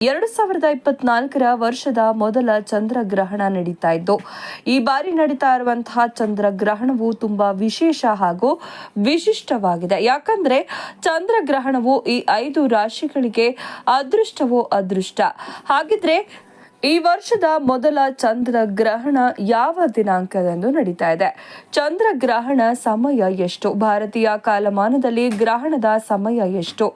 ಎರಡು ಸಾವಿರದ ಇಪ್ಪತ್ನಾಲ್ಕರ ವರ್ಷದ ಮೊದಲ ಚಂದ್ರಗ್ರಹಣ ನಡೀತಾ ಇದ್ದು, ಈ ಬಾರಿ ನಡೀತಾ ಇರುವಂತಹ ಚಂದ್ರಗ್ರಹಣವು ತುಂಬಾ ವಿಶೇಷ ಹಾಗೂ ವಿಶಿಷ್ಟವಾಗಿದೆ. ಯಾಕಂದ್ರೆ ಚಂದ್ರಗ್ರಹಣವು ಈ ಐದು ರಾಶಿಗಳಿಗೆ ಅದೃಷ್ಟವೋ ಅದೃಷ್ಟ. ಹಾಗಿದ್ರೆ ಈ ವರ್ಷದ ಮೊದಲ ಚಂದ್ರ ಗ್ರಹಣ ಯಾವ ದಿನಾಂಕದಂದು ನಡೀತಾ ಇದೆ? ಚಂದ್ರ ಗ್ರಹಣ ಸಮಯ ಎಷ್ಟು? ಭಾರತೀಯ ಕಾಲಮಾನದಲ್ಲಿ ಗ್ರಹಣದ ಸಮಯ ಎಷ್ಟು?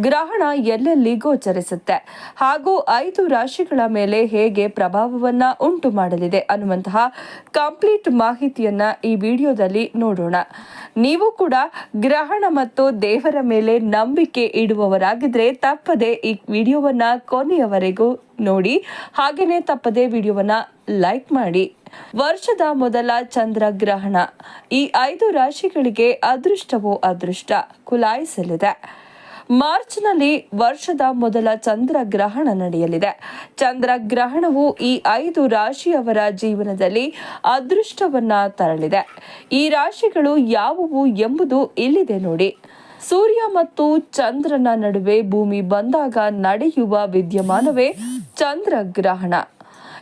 ಗ್ರಹಣ ಎಲ್ಲೆಲ್ಲಿ ಗೋಚರಿಸುತ್ತೆ? ಹಾಗೂ ಐದು ರಾಶಿಗಳ ಮೇಲೆ ಹೇಗೆ ಪ್ರಭಾವವನ್ನ ಉಂಟು ಮಾಡಲಿದೆ ಅನ್ನುವಂತಹ ಕಂಪ್ಲೀಟ್ ಮಾಹಿತಿಯನ್ನ ಈ ವಿಡಿಯೋದಲ್ಲಿ ನೋಡೋಣ. ನೀವು ಕೂಡ ಗ್ರಹಣ ಮತ್ತು ದೇವರ ಮೇಲೆ ನಂಬಿಕೆ ಇಡುವವರಾಗಿದ್ರೆ ತಪ್ಪದೆ ಈ ವಿಡಿಯೋವನ್ನ ಕೊನೆಯವರೆಗೂ ನೋಡಿ. ಹಾಗೆಯೇ ತಪ್ಪದೆ ವಿಡಿಯೋವನ್ನ ಲೈಕ್ ಮಾಡಿ. ವರ್ಷದ ಮೊದಲ ಚಂದ್ರಗ್ರಹಣ. ಈ ಐದು ರಾಶಿಗಳಿಗೆ ಅದೃಷ್ಟವೋ ಅದೃಷ್ಟ ಕುಲಾಯಿಸಲಿದೆ. ಮಾರ್ಚ್ನಲ್ಲಿ ವರ್ಷದ ಮೊದಲ ಚಂದ್ರಗ್ರಹಣ ನಡೆಯಲಿದೆ. ಚಂದ್ರಗ್ರಹಣವು ಈ ಐದು ರಾಶಿಯವರ ಜೀವನದಲ್ಲಿ ಅದೃಷ್ಟವನ್ನ ತರಲಿದೆ. ಈ ರಾಶಿಗಳು ಯಾವುವು ಎಂಬುದು ಇಲ್ಲಿದೆ ನೋಡಿ. ಸೂರ್ಯ ಮತ್ತು ಚಂದ್ರನ ನಡುವೆ ಭೂಮಿ ಬಂದಾಗ ನಡೆಯುವ ವಿದ್ಯಮಾನವೇ ಚಂದ್ರಗ್ರಹಣ.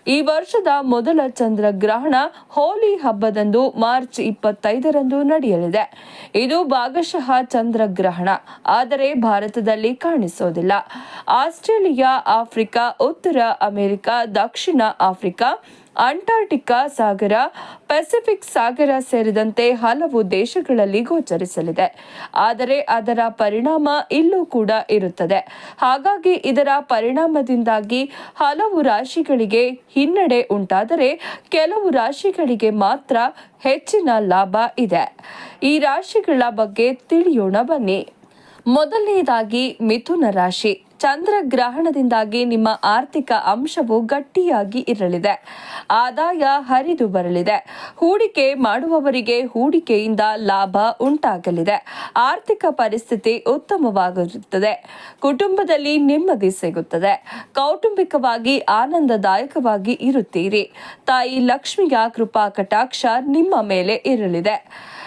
ಈ ವರ್ಷದ ಮೊದಲ ಚಂದ್ರಗ್ರಹಣ ಹೋಲಿ ಹಬ್ಬದಂದು ಮಾರ್ಚ್ ಇಪ್ಪತ್ತೈದರಂದು ನಡೆಯಲಿದೆ. ಇದು ಭಾಗಶಃ ಚಂದ್ರಗ್ರಹಣ, ಆದರೆ ಭಾರತದಲ್ಲಿ ಕಾಣಿಸೋದಿಲ್ಲ. ಆಸ್ಟ್ರೇಲಿಯಾ, ಆಫ್ರಿಕಾ, ಉತ್ತರ ಅಮೆರಿಕ, ದಕ್ಷಿಣ ಆಫ್ರಿಕಾ ಅಂಟಾರ್ಟಿಕಾ ಸಾಗರ, ಪೆಸಿಫಿಕ್ ಸಾಗರ ಸೇರಿದಂತೆ ಹಲವು ದೇಶಗಳಲ್ಲಿ ಗೋಚರಿಸಲಿದೆ. ಆದರೆ ಅದರ ಪರಿಣಾಮ ಇಲ್ಲೂ ಕೂಡ ಇರುತ್ತದೆ. ಹಾಗಾಗಿ ಇದರ ಪರಿಣಾಮದಿಂದಾಗಿ ಹಲವು ರಾಶಿಗಳಿಗೆ ಹಿನ್ನಡೆ ಉಂಟಾದರೆ ಕೆಲವು ರಾಶಿಗಳಿಗೆ ಮಾತ್ರ ಹೆಚ್ಚಿನ ಲಾಭ ಇದೆ. ಈ ರಾಶಿಗಳ ಬಗ್ಗೆ ತಿಳಿಯೋಣ ಬನ್ನಿ. ಮೊದಲನೆಯದಾಗಿ ಮಿಥುನ ರಾಶಿ. ಚಂದ್ರಗ್ರಹಣದಿಂದಾಗಿ ನಿಮ್ಮ ಆರ್ಥಿಕ ಅಂಶವು ಗಟ್ಟಿಯಾಗಿ ಇರಲಿದೆ. ಆದಾಯ ಹರಿದು ಬರಲಿದೆ. ಹೂಡಿಕೆ ಮಾಡುವವರಿಗೆ ಹೂಡಿಕೆಯಿಂದ ಲಾಭ ಉಂಟಾಗಲಿದೆ. ಆರ್ಥಿಕ ಪರಿಸ್ಥಿತಿ ಉತ್ತಮವಾಗಿರುತ್ತದೆ ಕುಟುಂಬದಲ್ಲಿ ನೆಮ್ಮದಿ ಸಿಗುತ್ತದೆ. ಕೌಟುಂಬಿಕವಾಗಿ ಆನಂದದಾಯಕವಾಗಿ ಇರುತ್ತೀರಿ. ತಾಯಿ ಲಕ್ಷ್ಮಿಯ ಕೃಪಾ ಕಟಾಕ್ಷ ನಿಮ್ಮ ಮೇಲೆ ಇರಲಿದೆ.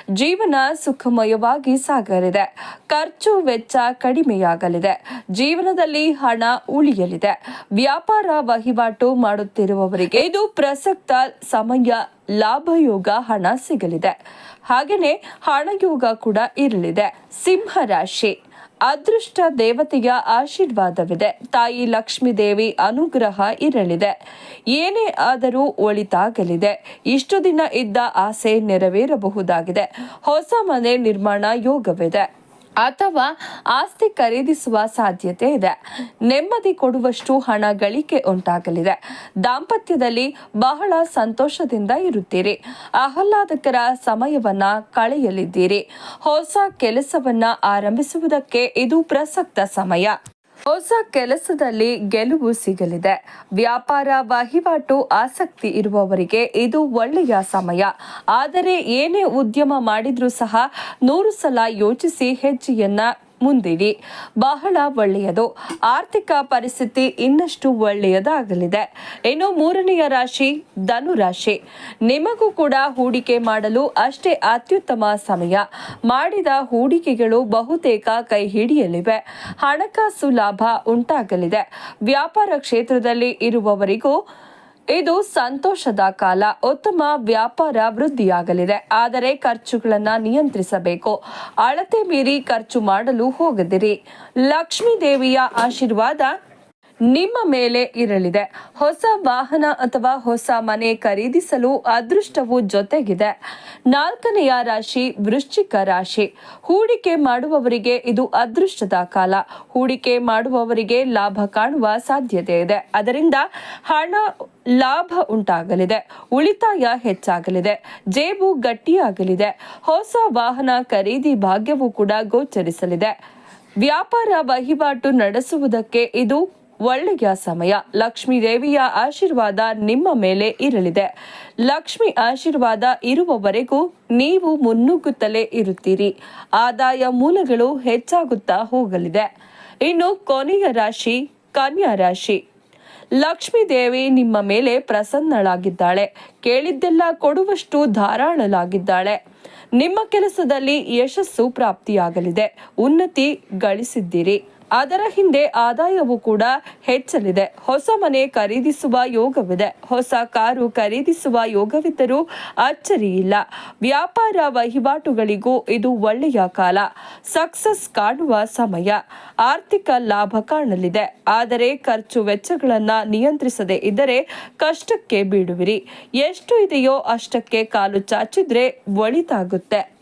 ಜೀವನ ಸುಖಮಯವಾಗಿ ಸಾಗಲಿದೆ. ಖರ್ಚು ವೆಚ್ಚ ಕಡಿಮೆಯಾಗಲಿದೆ. ಜೀವನದಲ್ಲಿ ಹಣ ಉಳಿಯಲಿದೆ. ವ್ಯಾಪಾರ ವಹಿವಾಟು ಮಾಡುತ್ತಿರುವವರಿಗೆ ಇದು ಪ್ರಸಕ್ತ ಸಮಯ ಲಾಭಯೋಗ ಹಣ ಸಿಗಲಿದೆ. ಹಾಗೆಯೇ ಹಣಯೋಗ ಕೂಡ ಇರಲಿದೆ. ಸಿಂಹ ರಾಶಿ. ಅದೃಷ್ಟ ದೇವತೆಯ ಆಶೀರ್ವಾದವಿದೆ. ತಾಯಿ ಲಕ್ಷ್ಮೀ ದೇವಿ ಅನುಗ್ರಹ ಇರಲಿದೆ. ಏನೇ ಆದರೂ ಒಳಿತಾಗಲಿದೆ. ಇಷ್ಟು ದಿನ ಇದ್ದ ಆಸೆ ನೆರವೇರಬಹುದಾಗಿದೆ. ಹೊಸ ಮನೆ ನಿರ್ಮಾಣ ಯೋಗವಿದೆ. ಅಥವಾ ಆಸ್ತಿ ಖರೀದಿಸುವ ಸಾಧ್ಯತೆ ಇದೆ. ನೆಮ್ಮದಿ ಕೊಡುವಷ್ಟು ಹಣ ಗಳಿಕೆ ಉಂಟಾಗಲಿದೆ. ದಾಂಪತ್ಯದಲ್ಲಿ ಬಹಳ ಸಂತೋಷದಿಂದ ಇರುತ್ತೀರಿ. ಆಹ್ಲಾದಕರ ಸಮಯವನ್ನ ಕಳೆಯಲಿದ್ದೀರಿ. ಹೊಸ ಕೆಲಸವನ್ನ ಆರಂಭಿಸುವುದಕ್ಕೆ ಇದು ಪ್ರಸಕ್ತ ಸಮಯ. ಹೊಸ ಕೆಲಸದಲ್ಲಿ ಗೆಲುವು ಸಿಗಲಿದೆ. ವ್ಯಾಪಾರ, ವಹಿವಾಟು, ಆಸಕ್ತಿ ಇರುವವರಿಗೆ ಇದು ಒಳ್ಳೆಯ ಸಮಯ. ಆದರೆ ಏನೇ ಉದ್ಯಮ ಮಾಡಿದ್ರೂ ಸಹ ನೂರು ಸಲ ಯೋಚಿಸಿ ಹೆಜ್ಜೆಯನ್ನ ಮುಂದಿಡಿ. ಬಹಳ ಒಳ್ಳೆಯದು. ಆರ್ಥಿಕ ಪರಿಸ್ಥಿತಿ ಇನ್ನಷ್ಟು ಒಳ್ಳೆಯದಾಗಲಿದೆ. ಇನ್ನು ಮೂರನೆಯ ರಾಶಿ ಧನು ರಾಶಿ. ನಿಮಗೂ ಕೂಡ ಹೂಡಿಕೆ ಮಾಡಲು ಅಷ್ಟೇ ಅತ್ಯುತ್ತಮ ಸಮಯ. ಮಾಡಿದ ಹೂಡಿಕೆಗಳು ಬಹುತೇಕ ಕೈ ಹಿಡಿಯಲಿವೆ ಹಣಕಾಸು ಲಾಭ ಉಂಟಾಗಲಿದೆ. ವ್ಯಾಪಾರ ಕ್ಷೇತ್ರದಲ್ಲಿ ಇರುವವರಿಗೂ ಇದು ಸಂತೋಷದ ಕಾಲ, ಉತ್ತಮ ವ್ಯಾಪಾರ ವೃದ್ಧಿಯಾಗಲಿದೆ. ಆದರೆ ಖರ್ಚುಗಳನ್ನ ನಿಯಂತ್ರಿಸಬೇಕು. ಅಳತೆ ಮೀರಿ ಖರ್ಚು ಮಾಡಲು ಹೋಗದಿರಿ. ಲಕ್ಷ್ಮೀ ದೇವಿಯ ಆಶೀರ್ವಾದ ನಿಮ್ಮ ಮೇಲೆ ಇರಲಿದೆ. ಹೊಸ ವಾಹನ ಅಥವಾ ಹೊಸ ಮನೆ ಖರೀದಿಸಲು ಅದೃಷ್ಟವು ಜೊತೆಗಿದೆ. ನಾಲ್ಕನೆಯ ರಾಶಿ ವೃಶ್ಚಿಕ ರಾಶಿ. ಹೂಡಿಕೆ ಮಾಡುವವರಿಗೆ ಇದು ಅದೃಷ್ಟದ ಕಾಲ. ಹೂಡಿಕೆ ಮಾಡುವವರಿಗೆ ಲಾಭ ಕಾಣುವ ಸಾಧ್ಯತೆ ಇದೆ. ಅದರಿಂದ ಹಣ ಲಾಭ ಉಂಟಾಗಲಿದೆ. ಉಳಿತಾಯ ಹೆಚ್ಚಾಗಲಿದೆ. ಜೇಬು ಗಟ್ಟಿಯಾಗಲಿದೆ. ಹೊಸ ವಾಹನ ಖರೀದಿ ಭಾಗ್ಯವು ಕೂಡ ಗೋಚರಿಸಲಿದೆ. ವ್ಯಾಪಾರ ವಹಿವಾಟು ನಡೆಸುವುದಕ್ಕೆ ಇದು ಒಳ್ಳೆಯ ಸಮಯ. ಲಕ್ಷ್ಮೀ ದೇವಿಯ ಆಶೀರ್ವಾದ ನಿಮ್ಮ ಮೇಲೆ ಇರಲಿದೆ. ಲಕ್ಷ್ಮಿ ಆಶೀರ್ವಾದ ಇರುವವರೆಗೂ ನೀವು ಮುನ್ನುಗ್ಗುತ್ತಲೇ ಇರುತ್ತೀರಿ. ಆದಾಯ ಮೂಲಗಳು ಹೆಚ್ಚಾಗುತ್ತಾ ಹೋಗಲಿದೆ. ಇನ್ನು ಕೊನೆಯ ರಾಶಿ, ಕನ್ಯಾ ರಾಶಿ. ಲಕ್ಷ್ಮೀ ದೇವಿ ನಿಮ್ಮ ಮೇಲೆ ಪ್ರಸನ್ನಳಾಗಿದ್ದಾಳೆ. ಕೇಳಿದ್ದೆಲ್ಲ ಕೊಡುವಷ್ಟು ಧಾರಾಳಲಾಗಿದ್ದಾಳೆ ನಿಮ್ಮ ಕೆಲಸದಲ್ಲಿ ಯಶಸ್ಸು ಪ್ರಾಪ್ತಿಯಾಗಲಿದೆ. ಉನ್ನತಿ ಗಳಿಸಿದ್ದೀರಿ. ಅದರ ಹಿಂದೆ ಆದಾಯವು ಕೂಡ ಹೆಚ್ಚಲಿದೆ. ಹೊಸ ಮನೆ ಖರೀದಿಸುವ ಯೋಗವಿದೆ. ಹೊಸ ಕಾರು ಖರೀದಿಸುವ ಯೋಗವಿದ್ದರೂ ಅಚ್ಚರಿ ಇಲ್ಲ. ವ್ಯಾಪಾರ ವಹಿವಾಟುಗಳಿಗೂ ಇದು ಒಳ್ಳೆಯ ಕಾಲ. ಸಕ್ಸಸ್ ಕಾಣುವ ಸಮಯ. ಆರ್ಥಿಕ ಲಾಭ ಕಾಣಲಿದೆ. ಆದರೆ ಖರ್ಚು ವೆಚ್ಚಗಳನ್ನು ನಿಯಂತ್ರಿಸದೇ ಇದ್ದರೆ ಕಷ್ಟಕ್ಕೆ ಬೀಳುವಿರಿ. ಎಷ್ಟು ಇದೆಯೋ ಅಷ್ಟಕ್ಕೆ ಕಾಲು ಚಾಚಿದ್ರೆ ಒಳಿತಾಗುತ್ತೆ.